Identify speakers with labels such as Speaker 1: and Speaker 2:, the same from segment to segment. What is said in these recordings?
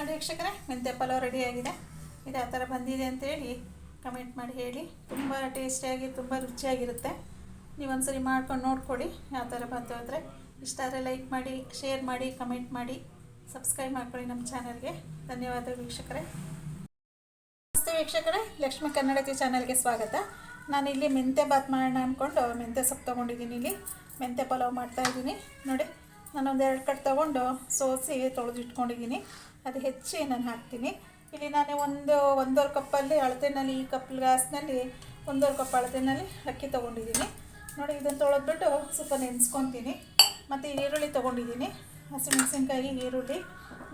Speaker 1: ನೋಡಿ ವೀಕ್ಷಕರೇ, ಮೆಂತ್ಯ ಪಲಾವ್ ರೆಡಿಯಾಗಿದೆ ಇದು ಆ ಥರ ಬಂದಿದೆ ಅಂತೇಳಿ ಕಮೆಂಟ್ ಮಾಡಿ ಹೇಳಿ. ತುಂಬ ಟೇಸ್ಟಿಯಾಗಿ ತುಂಬ ರುಚಿಯಾಗಿರುತ್ತೆ. ನೀವು ಒಂದ್ಸರಿ ಮಾಡ್ಕೊಂಡು ನೋಡ್ಕೊಡಿ ಯಾವ ಥರ ಬಂತು ಅಂದರೆ. ಇಷ್ಟ ಆದರೆ ಲೈಕ್ ಮಾಡಿ ಶೇರ್ ಮಾಡಿ ಕಮೆಂಟ್ ಮಾಡಿ ಸಬ್ಸ್ಕ್ರೈಬ್ ಮಾಡ್ಕೊಳ್ಳಿ ನಮ್ಮ ಚಾನಲ್ಗೆ ಧನ್ಯವಾದ ವೀಕ್ಷಕರೇ. ನಮಸ್ತೆ ವೀಕ್ಷಕರೇ, ಲಕ್ಷ್ಮಿ ಕನ್ನಡತಿ ಚಾನಲ್ಗೆ ಸ್ವಾಗತ. ನಾನು ಇಲ್ಲಿ ಮೆಂತ್ಯ ಬಾತ್ ಮಾಡೋಣ ಅಂದ್ಕೊಂಡು ಮೆಂತೆ ಸೊಪ್ಪು ತೊಗೊಂಡಿದ್ದೀನಿ ಇಲ್ಲಿ. ಮೆಂತ್ಯ ಪಲಾವ್ ಮಾಡ್ತಾ ಇದ್ದೀನಿ. ನೋಡಿ ನಾನು ಎರಡು ಕಟ್ ತೊಗೊಂಡು ಸೋಸಿ ತೊಳೆದಿಟ್ಕೊಂಡಿದ್ದೀನಿ ಅದು ಹೆಚ್ಚಿ ನಾನು ಹಾಕ್ತೀನಿ. ಇಲ್ಲಿ ನಾನು ಒಂದು, ಒಂದೂವರೆ ಕಪ್ಪಲ್ಲಿ ಅಳತೆನಲ್ಲಿ, ಈ ಕಪ್ ಗ್ಲಾಸ್ನಲ್ಲಿ ಒಂದೂವರೆ ಕಪ್ ಅಳತೆನಲ್ಲಿ ಅಕ್ಕಿ ತೊಗೊಂಡಿದ್ದೀನಿ ನೋಡಿ ಇದನ್ನು ತೊಳೆದ್ಬಿಟ್ಟು ಸ್ವಲ್ಪ ನೆನೆಸ್ಕೊತೀನಿ. ಮತ್ತು ಈರುಳ್ಳಿ ತೊಗೊಂಡಿದ್ದೀನಿ ಹಸಿಮೆಣಸಿನ್ಕಾಯಿ ಈರುಳ್ಳಿ,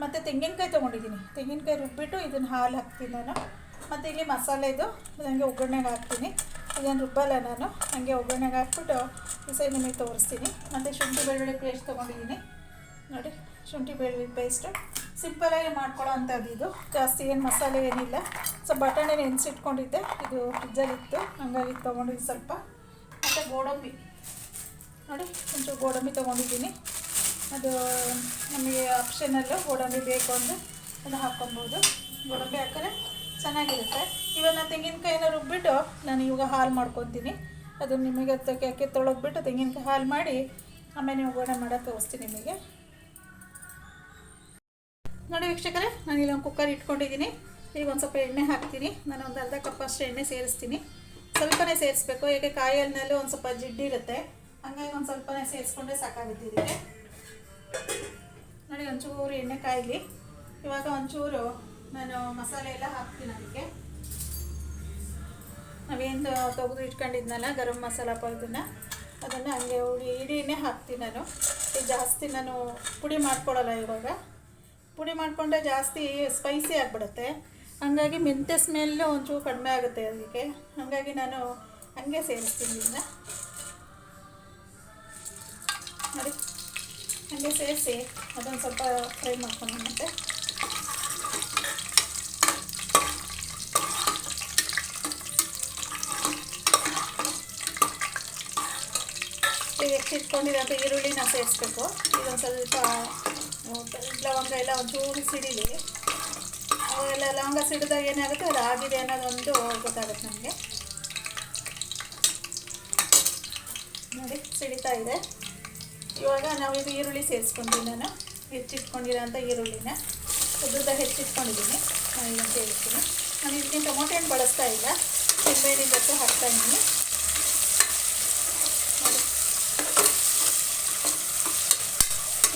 Speaker 1: ಮತ್ತು ತೆಂಗಿನಕಾಯಿ ತೊಗೊಂಡಿದ್ದೀನಿ ತೆಂಗಿನಕಾಯಿ ರುಬ್ಬಿಟ್ಟು ಇದನ್ನು ಹಾಲು ಹಾಕ್ತೀನಿ ನಾನು. ಮತ್ತು ಇಲ್ಲಿ ಮಸಾಲೆದು ನನಗೆ ಒಗ್ಗರಣೆಗೆ ಹಾಕ್ತೀನಿ. ಇದನ್ನು ರುಬ್ಬಲ್ಲ ನಾನು. ಹಾಗೆ ಒಗ್ಗರಣೆಗೆ ಹಾಕ್ಬಿಟ್ಟು ಸೈಡ್ ನಿಮಗೆ ತೋರಿಸ್ತೀನಿ. ಮತ್ತು ಶುಂಠಿ ಬೆಳ್ಳುಳ್ಳಿ ಪೇಸ್ಟ್ ತೊಗೊಂಡಿದ್ದೀನಿ. ನೋಡಿ, ಶುಂಠಿ ಬೆಳ್ಳುಳ್ಳಿ ಪೇಸ್ಟು ಸಿಂಪಲಾಗಿ ಮಾಡ್ಕೊಳ್ಳೋ ಅಂಥದ್ದು ಇದು. ಜಾಸ್ತಿ ಏನು ಮಸಾಲೆ ಏನಿಲ್ಲ. ಸೊ ಬಟಾಣಿ ನೆನೆಸಿಟ್ಕೊಂಡಿದ್ದೆ. ಇದು ಫ್ರಿಜ್ಜಲ್ಲಿತ್ತು ಹಂಗಾಗಿ ತೊಗೊಂಡಿದ್ದು ಸ್ವಲ್ಪ. ಮತ್ತು ಗೋಡಂಬಿ. ನೋಡಿ, ಒಂಚೂರು ಗೋಡಂಬಿ ತೊಗೊಂಡಿದ್ದೀನಿ. ಅದು ನಮಗೆ ಆಪ್ಷನಲ್ಲು ಗೋಡಂಬಿ ಬೇಕು ಅಂದರೆ ಅದು ಹಾಕ್ಕೊಬೋದು. ಗೋಡಂಬಿ ಹಾಕಿದ್ರೆ ಚೆನ್ನಾಗಿರುತ್ತೆ. ಇವಾಗ ನಾನು ತೆಂಗಿನಕಾಯಿನ ರುಬ್ಬಿಟ್ಟು ನಾನು ಇವಾಗ ಹಾಲು ಮಾಡ್ಕೊತೀನಿ. ಅದು ನಿಮಗೆ ಅದಕ್ಕೆ ಅಕ್ಕಿ ತೊಳಗ್ಬಿಟ್ಟು ತೆಂಗಿನಕಾಯಿ ಹಾಲು ಮಾಡಿ ಆಮೇಲೆ ಒಗ್ಗರಣೆ ಮಾಡೋಕ್ಕೆ ತೋರಿಸ್ತೀನಿ ನಿಮಗೆ. ನೋಡಿ ವೀಕ್ಷಕರೇ, ನಾನು ಇಲ್ಲೊಂದು ಕುಕ್ಕರ್ ಇಟ್ಕೊಂಡಿದ್ದೀನಿ. ಈಗ ಒಂದು ಸ್ವಲ್ಪ ಎಣ್ಣೆ ಹಾಕ್ತೀನಿ. ನಾನು ಒಂದು ಅರ್ಧ ಕಪ್ ಅಷ್ಟು ಎಣ್ಣೆ ಸೇರಿಸ್ತೀನಿ. ಸ್ವಲ್ಪನೇ ಸೇರಿಸ್ಬೇಕು. ಏಕೆ ಕಾಯಲ್ನಲ್ಲೂ ಒಂದು ಸ್ವಲ್ಪ ಜಿಡ್ಡಿರುತ್ತೆ ಹಂಗಾಗಿ ಒಂದು ಸ್ವಲ್ಪನೇ ಸೇರಿಸ್ಕೊಂಡ್ರೆ ಸಾಕಾಗುತ್ತೆ ನೋಡಿ ಒಂಚೂರು ಎಣ್ಣೆ ಕಾಯಿಲಿ. ಇವಾಗ ಒಂಚೂರು ನಾನು ಮಸಾಲೆ ಎಲ್ಲ ಹಾಕ್ತೀನಿ ಅದಕ್ಕೆ. ನಾವೇನು ತೆಗೆದು ಇಟ್ಕೊಂಡಿದ್ನಲ್ಲ, ಗರಂ ಮಸಾಲ ಪೌಡ್ರನ್ನ ಅದನ್ನು ಹಂಗೆ ಉಡಿ ಇಡೀನೇ ಹಾಕ್ತೀನಿ ನಾನು. ಜಾಸ್ತಿ ನಾನು ಪುಡಿ ಮಾಡ್ಕೊಳ್ಳಲ್ಲ ಇವಾಗ. ಪುಡಿ ಮಾಡಿಕೊಂಡ್ರೆ ಜಾಸ್ತಿ ಸ್ಪೈಸಿ ಆಗಿಬಿಡುತ್ತೆ. ಹಂಗಾಗಿ ಮೆಂತ್ಯ ಸ್ಮೆಲ್ಲು ಒಂಚೂರು ಕಡಿಮೆ ಆಗುತ್ತೆ ಅದಕ್ಕೆ. ಹಾಗಾಗಿ ನಾನು ಹಂಗೆ ಸೇರಿಸ್ತೀನಿ ಇದನ್ನ. ನೋಡಿ. ಹಾಗೆ ಸೇರಿಸಿ, ಅದೊಂದು ಸ್ವಲ್ಪ ಫ್ರೈ ಮಾಡ್ಕೊಂಡು ಮತ್ತೆ. ಹೆಚ್ಚಿಟ್ಕೊಂಡಿರೋಂಥ ಈರುಳ್ಳಿನ ಸೇರಿಸ್ಬೇಕು. ಇದೊಂದು ಸ್ವಲ್ಪ ಲವಂಗ ಎಲ್ಲ ಒಂಚೂರು ಸಿಡಿಲಿ. ಅವೆಲ್ಲ ಲವಂಗ ಸಿಡಿದಾಗ ಏನಾಗುತ್ತೆ? ಅದು ಆಗಿದೆ ಅನ್ನೋದೊಂದು ಗೊತ್ತಾಗುತ್ತೆ ನಮಗೆ. ನೋಡಿ, ಸಿಡಿತಾ ಇದೆ. ಇವಾಗ ನಾವು ಇದು ಈರುಳ್ಳಿ ಸೇರಿಸ್ಕೊಂಡ್ವಿ ನಾನು. ಹೆಚ್ಚಿಟ್ಕೊಂಡಿರೋಂಥ ಈರುಳ್ಳಿನ. ಉದ್ರದ ಹೆಚ್ಚಿಟ್ಕೊಂಡಿದ್ದೀನಿ. ನಾನು ಇದನ್ನು ಸೇರಿಸ್ತೀನಿ. ನಾನು ಇದಕ್ಕೆ ಟೊಮೊಟೊ ಏನು ಬಳಸ್ತಾ ಇಲ್ಲ. ಸಿಂಬೆ ಹಾಕ್ತಾ ಇದ್ದೀನಿ ನೋಡಿ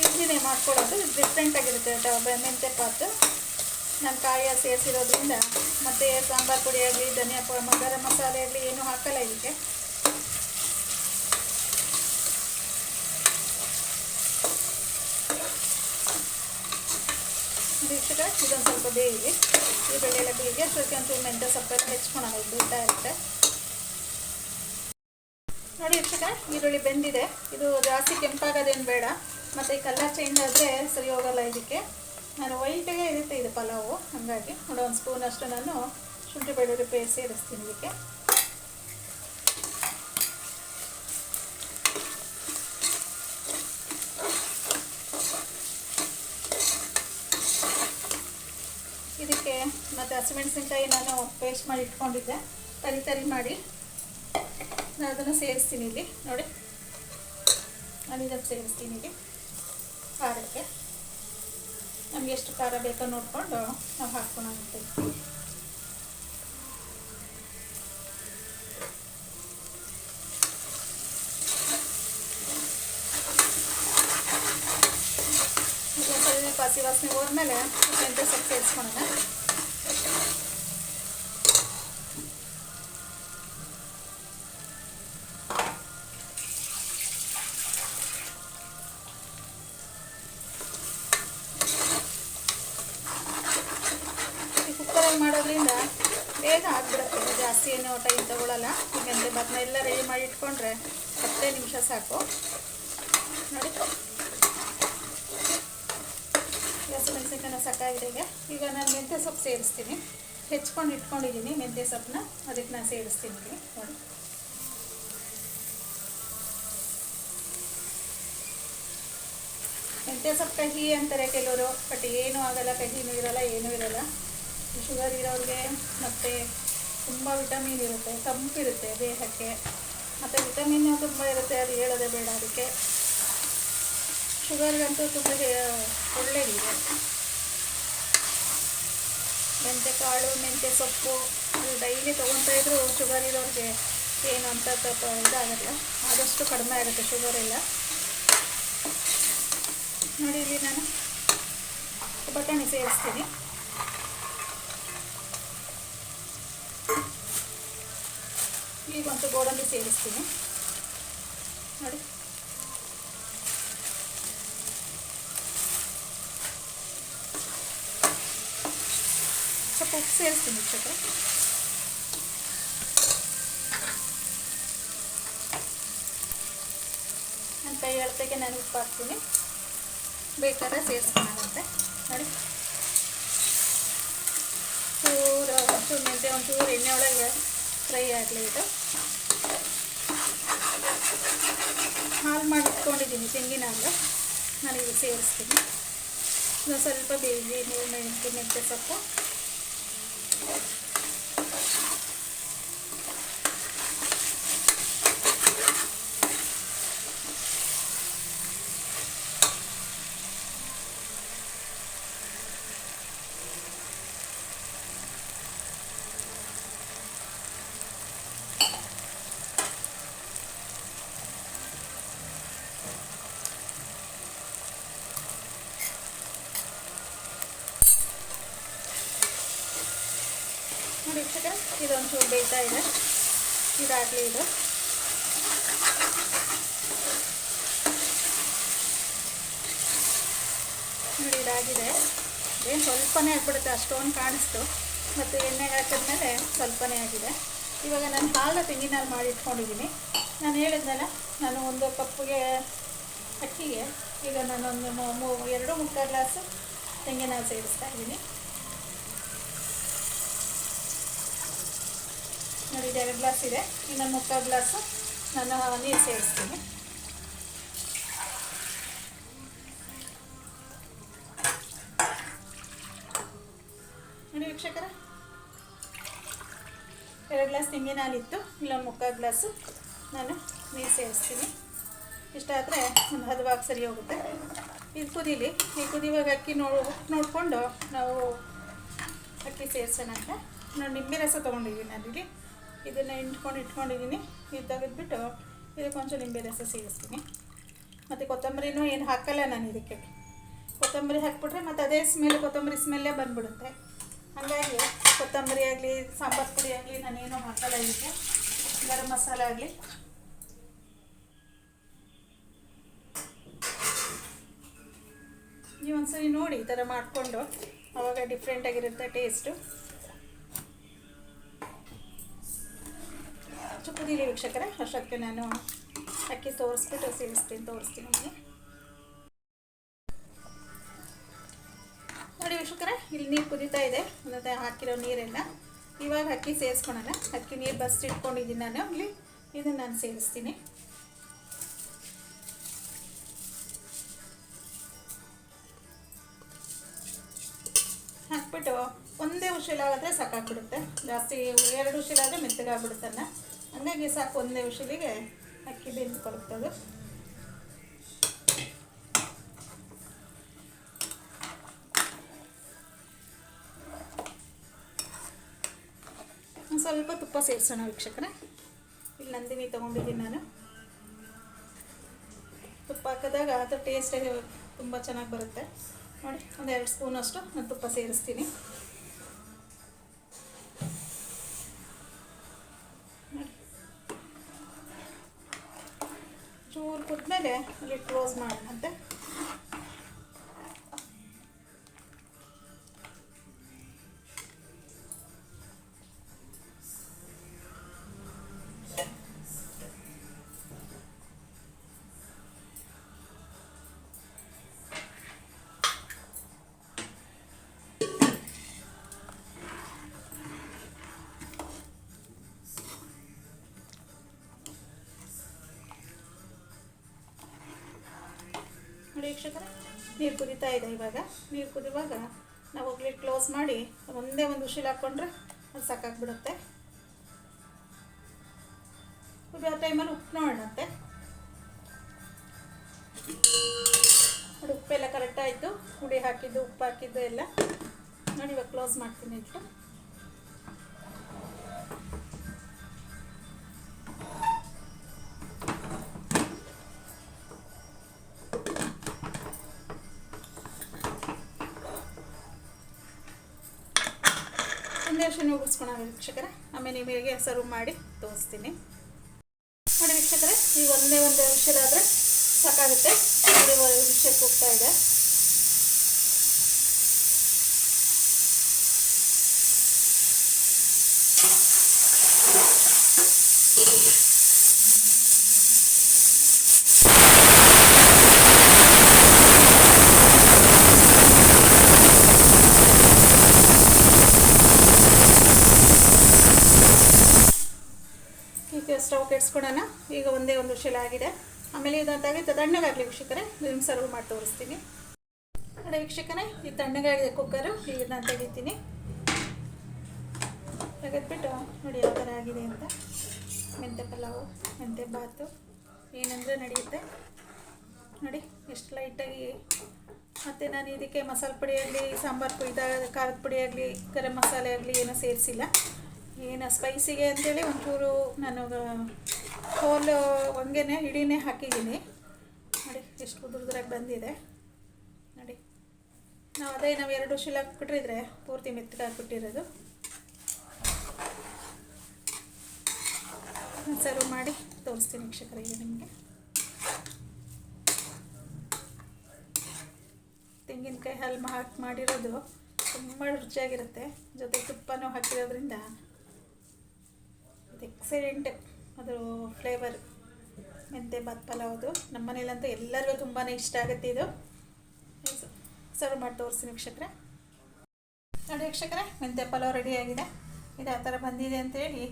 Speaker 1: ಈಸಿನೇ ಮಾಡ್ಕೊಳ್ಳೋದು ಇದು ಡಿಫ್ರೆಂಟಾಗಿರುತ್ತೆ ಮೆಂತ್ಯ ಪಾತು. ನಾನು ಕಾಯ ಸೇರಿಸಿರೋದ್ರಿಂದ ಮತ್ತು ಸಾಂಬಾರು ಪುಡಿ ಆಗಲಿ ಧನಿಯಾ ಪುಡಿ ಗರಂ ಮಸಾಲೆ ಆಗಲಿ ಏನೂ ಹಾಕಲ್ಲ ಇದಕ್ಕೆ. ವೀಕ್ಷಕ ಇದೊಂದು ಸ್ವಲ್ಪ ಬೇಯಿಗೆ ಈ ಬೆಳೆಲ್ಲ ಬೇಯಿಗೆ ಅಷ್ಟೊತ್ತಿಗೆ ಒಂಚೂರು ಮೆಂತ್ಯ ಸೊಪ್ಪೆಲ್ಲ ಹೆಚ್ಕೊಳೋಣ ಇದು ಬಿಡ್ತಾ ಇರುತ್ತೆ. ನೋಡಿ ವೀಕ್ಷಕ ಈರುಳ್ಳಿ ಬೆಂದಿದೆ. ಇದು ಜಾಸ್ತಿ ಕೆಂಪಾಗೋದೇನು ಬೇಡ. ಮತ್ತು ಕಲರ್ ಚೇಂಜ್ ಆದರೆ ಸರಿ ಹೋಗಲ್ಲ ಇದಕ್ಕೆ. ನಾನು ವೈಟಿಗೆ ಇರುತ್ತೆ ಇದು ಪಲಾವು, ಹಾಗಾಗಿ ನೋಡಿ ಒಂದು ಸ್ಪೂನ್ ಅಷ್ಟು ನಾನು ಶುಂಠಿ ಬೆಳ್ಳುಳ್ಳಿ ಪೇಸ್ಟ್ ಸೇರಿಸ್ತೀನಿ ಇದಕ್ಕೆ. ಇದಕ್ಕೆ ಮತ್ತು ಹಸಿಮೆಣಸಿನ್ಕಾಯಿ ನಾನು ಪೇಸ್ಟ್ ಮಾಡಿ ಇಟ್ಕೊಂಡಿದ್ದೆ. ತರಿ ತರಿ ಮಾಡಿ ನಾನು ಅದನ್ನು ಸೇರಿಸ್ತೀನಿ ಇಲ್ಲಿ, ನೋಡಿ. ನಾನು ಇದನ್ನು ಸೇರಿಸ್ತೀನಿ ಇಲ್ಲಿ. ಖಾರಕ್ಕೆ. ನಮ್ಗೆ ಎಷ್ಟು ಖಾರ ಬೇಕೋ ನೋಡಿಕೊಂಡು ನಾವು ಹಾಕ್ಕೊಳಂತೆ ಸ್ವಲ್ಪ ಹಸಿ ವಾಸನೆ ಹೋದ್ಮೇಲೆ ಮೆಂತ್ಯ ಸೊಪ್ಪು ಸೇರಿಸ್ಕೊಳ್ಳೋಣ ಈ ಕುಕ್ಕರಲ್ಲಿ ಮಾಡೋದ್ರಿಂದ ಬೇಗ ಆಗ್ಬಿಡುತ್ತೆ ಜಾಸ್ತಿ ಏನು ಟೈಮ್ ತಗೊಳ್ಳಲ್ಲ ಹೀಗಂದರೆ ಮತ್ತೆ ಎಲ್ಲ ರೆಡಿ ಮಾಡಿ ಇಟ್ಕೊಂಡ್ರೆ ಹತ್ತೇ ನಿಮಿಷ ಸಾಕು. ನೋಡಿ. ಹಸಿಮೆಣಸಿನ್ಕಾಯಿ ಸಾಕಾಗಿದೆ ಈಗ. ಈಗ ನಾನು ಮೆಂತ್ಯ ಸೊಪ್ಪು ಸೇರಿಸ್ತೀನಿ. ಹೆಚ್ಕೊಂಡು ಇಟ್ಕೊಂಡಿದ್ದೀನಿ ಮೆಂತ್ಯ ಸೊಪ್ಪನ್ನ. ಅದಕ್ಕೆ ನಾನು ಸೇರಿಸ್ತೀನಿ ನೋಡಿ. ಮೆಂತ್ಯ ಸೊಪ್ಪು ಕಹಿ ಅಂತಾರೆ ಕೆಲವರು, ಬಟ್ ಏನೂ ಆಗಲ್ಲ, ಕಹಿನೂ ಇರಲ್ಲ, ಏನೂ ಇರಲ್ಲ. ಶುಗರ್ ಇರೋರಿಗೆ ಮತ್ತು ತುಂಬ ವಿಟಮಿನ್ ಇರುತ್ತೆ ತಂಪಿರುತ್ತೆ ದೇಹಕ್ಕೆ. ಮತ್ತು ವಿಟಮಿನ್ ತುಂಬ ಇರುತ್ತೆ, ಅದು ಹೇಳೋದೇ ಬೇಡ ಅದಕ್ಕೆ. ಶುಗರ್ಗಂತೂ ತುಂಬ ಒಳ್ಳೆಯದಿದೆ ಮೆಂತ್ಯ ಕಾಳು ಮೆಂತ್ಯ ಸೊಪ್ಪು ಇದು ಡೈಲಿ ತೊಗೊತಾ ಇದ್ರು ಶುಗರ್ ಇರೋರಿಗೆ ಏನು ಅಂತ ಇದಾಗಲ್ಲ, ಆದಷ್ಟು ಕಡಿಮೆ ಆಗುತ್ತೆ ಶುಗರ್ ಎಲ್ಲ. ನೋಡಿ ಇಲ್ಲಿ ನಾನು ಬಟಾಣಿ ಸೇರಿಸ್ತೀನಿ. ಈಗ ಒಂದು ಗೋಡಂಬಿ ಸೇರಿಸ್ತೀನಿ. ನೋಡಿ. ಸ್ವಲ್ಪ ಉಪ್ಪು ಸೇರಿಸ್ತೀನಿ ವೀಕ್ಷಕರೇ. ನನ್ನ ಕೈ ಅಳತೆಗೆ ನಾನು ಉಪ್ಪು ಹಾಕ್ತೀನಿ. ಬೇಕಾದ್ರೆ ಸೇರಿಸ್ಕೊಳ್ಳೋಣಂತೆ ನೋಡಿ. ಚೂರು ಒಂಚೂರು ಮೆಂತೆ ಒಂಚೂರು ಎಣ್ಣೆ ಒಳಗೆ ಫ್ರೈ ಆಗಲಿ ಇದು. ಹಾಲು ಮಾಡಿಟ್ಕೊಂಡಿದ್ದೀನಿ ತೆಂಗಿನ ಹಾಲು. ನಾನೀಗ ಸೇರಿಸ್ತೀನಿ. ಸ್ವಲ್ಪ ಬೇಯಿಸಿ ನೀರು ಮೆಂತ್ಯ ಮೆಂತ್ಯ ಸೊಪ್ಪು ನೋಡಿ ವೀಕ್ಷಕರೇ ಇದೊಂಚೂರು ಬೇಯ್ತಾ ಇದೆ. ಇದಾಗಲಿ ಇದು. ನೋಡಿ, ಇದಾಗಿದೆ. ಏನು ಸ್ವಲ್ಪನೇ ಆಗ್ಬಿಡುತ್ತೆ, ಅಷ್ಟೊಂದು ಕಾಣಿಸ್ತು. ಮತ್ತು ಎಣ್ಣೆಗೆ ಹಾಕಿದ್ಮೇಲೆ ಸ್ವಲ್ಪನೇ ಆಗಿದೆ. ಇವಾಗ ನಾನು ಹಾಲು ತೆಂಗಿನ ಹಾಲು ಮಾಡಿ ಇಟ್ಕೊಂಡಿದ್ದೀನಿ. ನಾನು ಹೇಳಿದ್ನಲ್ಲ, ನಾನು ಒಂದು ಕಪ್ಪಿಗೆ ಅಕ್ಕಿಗೆ, ಈಗ ನಾನೊಂದು ಎರಡು ಮುಕ್ಕಾಲು ಗ್ಲಾಸು ತೆಂಗಿನ ಸೇರಿಸ್ತಾ ಇದ್ದೀನಿ. ನೋಡಿ ಎರಡು ಗ್ಲಾಸ್ ಇದೆ. ಇನ್ನೊಂದು ಮುಕ್ಕಾಲು ಗ್ಲಾಸು ನಾನು ನೀರು ಸೇರಿಸ್ತೀನಿ ನೋಡಿ ವೀಕ್ಷಕರ, ಎರಡು ಗ್ಲಾಸ್ ತೆಂಗಿನ ಹಾಲಿತ್ತು ಇಲ್ಲೊಂದು ಮುಕ್ಕಾಲು ಗ್ಲಾಸು ನಾನು ನೀರು ಸೇರಿಸ್ತೀನಿ ಇಷ್ಟಾದರೆ ಒಂದು ಹದವಾಗಿ ಸರಿ ಹೋಗುತ್ತೆ. ಇದು ಕುದೀಲಿ, ಈ ಕುದಿವಾಗ ಅಕ್ಕಿ ನೋ ನೋಡಿಕೊಂಡು ನಾವು ಅಕ್ಕಿ ಸೇರಿಸೋಣ ಅಂತ ನಿಂಬೆ ರಸ ತೊಗೊಂಡಿದ್ದೀನಿ ನಾನಿಲ್ಲಿ. ಇದನ್ನು ಇಟ್ಕೊಂಡು ಇಟ್ಕೊಂಡಿದ್ದೀನಿ. ಇದು ತೆಗೆದ್ಬಿಟ್ಟು ಇದಕ್ಕೊಂಚೂರು ನಿಂಬೆ ರಸ ಸೇರಿಸ್ತೀನಿ. ಮತ್ತು ಕೊತ್ತಂಬರಿನೂ ಏನು ಹಾಕಲ್ಲ ನಾನು ಇದಕ್ಕೆ. ಕೊತ್ತಂಬರಿ ಹಾಕ್ಬಿಟ್ರೆ ಮತ್ತು ಅದೇ ಸ್ಮೆಲ್ ಕೊತ್ತಂಬರಿ ಸ್ಮೆಲ್ಲೇ ಬಂದ್ಬಿಡುತ್ತೆ. ಹಾಗಾಗಿ ಕೊತ್ತಂಬರಿ ಆಗಲಿ, ಸಾಂಬಾರು ಪುಡಿ ಆಗಲಿ ನಾನೇನು ಹಾಕಲ್ಲ ಇದಕ್ಕೆ. ಗರಂ ಮಸಾಲೆ ಆಗಲಿ. ನೀವು ಒಂದ್ಸರಿ ನೋಡಿ ಈ ಥರ ಮಾಡಿಕೊಂಡು ಅವಾಗ ಡಿಫ್ರೆಂಟಾಗಿರುತ್ತೆ ಟೇಸ್ಟು ಹೆಚ್ಚು ಕುದೀಲಿ ವೀಕ್ಷಕರೇ, ಅಷ್ಟಕ್ಕೆ ನಾನು ಅಕ್ಕಿ ತೋರಿಸ್ಬಿಟ್ಟು ಸೇರಿಸ್ತೀನಿ ತೋರಿಸ್ತೀನಿ ನಿಮಗೆ ನೋಡಿ ವೀಕ್ಷಕರೇ, ಇಲ್ಲಿ ನೀರು ಕುದೀತಾ ಇದೆ. ಮತ್ತೆ ಹಾಕಿರೋ ನೀರೆಲ್ಲ ಇವಾಗ ಅಕ್ಕಿ ಸೇರಿಸ್ಕೊಳೋಣ ಅಕ್ಕಿ ನೀರು ಬಸ್ಟ್ ಇಟ್ಕೊಂಡಿದ್ದೀನಿ ನಾನು. ಇಲ್ಲಿ ಇದನ್ನು ನಾನು ಸೇರಿಸ್ತೀನಿ ಹಾಕ್ಬಿಟ್ಟು ಒಂದೇ ಉಶಿಲಾಗಿದ್ರೆ ಸಾಕಾಗ್ಬಿಡುತ್ತೆ. ಜಾಸ್ತಿ ಎರಡು ಉಶಿಲಾದರೆ ಮೆತ್ತಗಾಗ್ಬಿಡುತ್ತಲ್ಲ ಹಂಗಾಗಿ ಸಾಕು, ಒಂದೇ ವಿಷಲಿಗೆ ಅಕ್ಕಿ ಬೇಯಿಸಿ ಕೊಡುತ್ತದೆ ಸ್ವಲ್ಪ ತುಪ್ಪ ಸೇರಿಸೋಣ ವೀಕ್ಷಕರೇ. ಇಲ್ಲಿ ನಂದಿನಿ ತೊಗೊಂಡಿದ್ದೀನಿ ನಾನು. ತುಪ್ಪ ಹಾಕಿದಾಗ ಅದು ಟೇಸ್ಟಾಗಿ ತುಂಬ ಚೆನ್ನಾಗಿ ಬರುತ್ತೆ. ನೋಡಿ, ಒಂದು ಎರಡು ಸ್ಪೂನಷ್ಟು ನಾನು ತುಪ್ಪ ಸೇರಿಸ್ತೀನಿ. ಚೂರು ಇಲ್ಲಿ ಕ್ಲೋಸ್ ಮಾಡೋಣಂತೆ ನೋಡಿ ವೀಕ್ಷಕರೇ ನೀರು ಕುದೀತಾ ಇದೆ ಇವಾಗ. ನೀರು ಕುದಿಯುವಾಗ ನಾವು ಒಗ್ಲಿ ಕ್ಲೋಸ್ ಮಾಡಿ ಒಂದೇ ಒಂದು ಉಶಿಲ್ ಹಾಕ್ಕೊಂಡ್ರೆ ಅದು ಸಾಕಾಗ್ಬಿಡುತ್ತೆ. ಕುದಿಯೋ ಟೈಮಲ್ಲಿ ಉಪ್ಪು ನೋಡೋಣಂತೆ ನೋಡಿ, ಉಪ್ಪೆಲ್ಲ ಕರೆಕ್ಟಾಯಿತು ಹುಡಿ ಹಾಕಿದ್ದು, ಉಪ್ಪು ಹಾಕಿದ್ದು ಎಲ್ಲ. ನೋಡಿ, ಇವಾಗ ಕ್ಲೋಸ್ ಮಾಡ್ತೀನಿ ಇಟ್ಟು ವರ್ಷ ವೀಕ್ಷಕರ. ಆಮೇಲೆ ನಿಮಗೆ ಸರ್ವ್ ಮಾಡಿ ತೋರಿಸ್ತೀನಿ. ನೋಡಿ ವೀಕ್ಷಕರೇ, ಈಗ ಒಂದೇ ಒಂದು ವಿಷಯದಾದರೆ ಸಾಕಾಗುತ್ತೆ. ನೋಡಿ ವಿಷಯಕ್ಕೆ ಹೋಗ್ತಾ ಇದೆ ಈಗ ಸ್ಟವ್ ಕೂಡನ ಈಗ ಒಂದೇ ಒಂದು ಆಗಿದೆ. ಆಮೇಲೆ ಇದನ್ನು ತೆಗೆದು ತಣ್ಣಗಾಗಲಿ ವೀಕ್ಷಕರೇ ನಿಮ್ಮ ಸರ್ವ್ ಮಾಡಿ ತೋರಿಸ್ತೀನಿ. ನೋಡಿ ವೀಕ್ಷಕರೇ, ಈ ತಣ್ಣಗಾಗಿದೆ ಕುಕ್ಕರು ಈಗ ನಾನು ತೆಗಿತೀನಿ. ತೆಗೆದ್ಬಿಟ್ಟು ನೋಡಿ ಯಾವ ಥರ ಆಗಿದೆ ಅಂತ. ಮೆಂತೆ ಪಲಾವು ಮೆಂತೆ ಬಾತು ಏನಂದರೆ ನಡೆಯುತ್ತೆ. ನೋಡಿ, ಎಷ್ಟು ಲೈಟಾಗಿ ಮತ್ತು ನಾನು ಇದಕ್ಕೆ ಮಸಾಲೆ ಪುಡಿ ಆಗಲಿ, ಸಾಂಬಾರು ಪುಡಿ ಖಾರದ ಪುಡಿ ಆಗಲಿ, ಗರಂ ಮಸಾಲೆ ಆಗಲಿ ಏನೂ ಸೇರಿಸಿಲ್ಲ. ಏನು ಸ್ಪೈಸಿಗೆ ಅಂತೇಳಿ ಒಂಚೂರು ನಾನು ಹೋಲು ಹಂಗೇನೆ ಇಡೀನೇ ಹಾಕಿದ್ದೀನಿ. ನೋಡಿ, ಎಷ್ಟು ಉದುರುದ್ರಾಗಿ ಬಂದಿದೆ. ನೋಡಿ, ನಾವು ಅದೇ ನಾವು ಎರಡು ಶಿಲ್ ಹಾಕ್ಬಿಟ್ರಿದ್ರೆ ಪೂರ್ತಿ ಮೆತ್ತಗೆ ಹಾಕ್ಬಿಟ್ಟಿರೋದು ಸರ್ವ್ ಮಾಡಿ ತೋರಿಸ್ತೀನಿ ವೀಕ್ಷಕರಿಗೆ ನಿಮಗೆ. ತೆಂಗಿನಕಾಯಿ ಹಲ್ಮ ಹಾಕಿ ಮಾಡಿರೋದು ತುಂಬ ರುಚಿಯಾಗಿರುತ್ತೆ. ಜೊತೆ ತುಪ್ಪನೂ ಹಾಕಿರೋದ್ರಿಂದ ಎಕ್ಸಲೆಂಟ್ ಅದು ಫ್ಲೇವರ್ ಮೆಂತೆ ಬಾತ್ ಪಲಾವ್ದು ನಮ್ಮ ಮನೇಲಂತೂ ಎಲ್ಲರಿಗೂ ತುಂಬಾ ಇಷ್ಟ ಆಗುತ್ತೆ ಇದು. ಸರ್ವ್ ಮಾಡಿ ತೋರಿಸ್ತೀನಿ ವೀಕ್ಷಕರೇ. ನೋಡಿ ವೀಕ್ಷಕರೇ, ಮೆಂತೆ, ಪಲಾವ್ ರೆಡಿಯಾಗಿದೆ ಇದು ಆ ಥರ ಬಂದಿದೆ ಅಂತೇಳಿ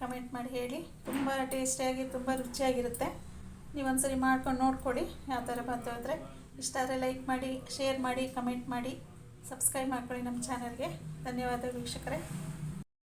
Speaker 1: ಕಮೆಂಟ್ ಮಾಡಿ ಹೇಳಿ. ತುಂಬ ಟೇಸ್ಟಿಯಾಗಿ ತುಂಬ ರುಚಿಯಾಗಿರುತ್ತೆ. ನೀವು ಒಂದ್ಸರಿ ಮಾಡ್ಕೊಂಡು ನೋಡ್ಕೊಳ್ಳಿ. ಯಾವ ಥರ ಬಂತು ಅಂದರೆ ಇಷ್ಟ ಆದರೆ ಲೈಕ್ ಮಾಡಿ ಶೇರ್ ಮಾಡಿ ಕಮೆಂಟ್ ಮಾಡಿ ಸಬ್ಸ್ಕ್ರೈಬ್ ಮಾಡ್ಕೊಳ್ಳಿ ನಮ್ಮ ಚಾನಲ್ಗೆ ಧನ್ಯವಾದ ವೀಕ್ಷಕರೇ.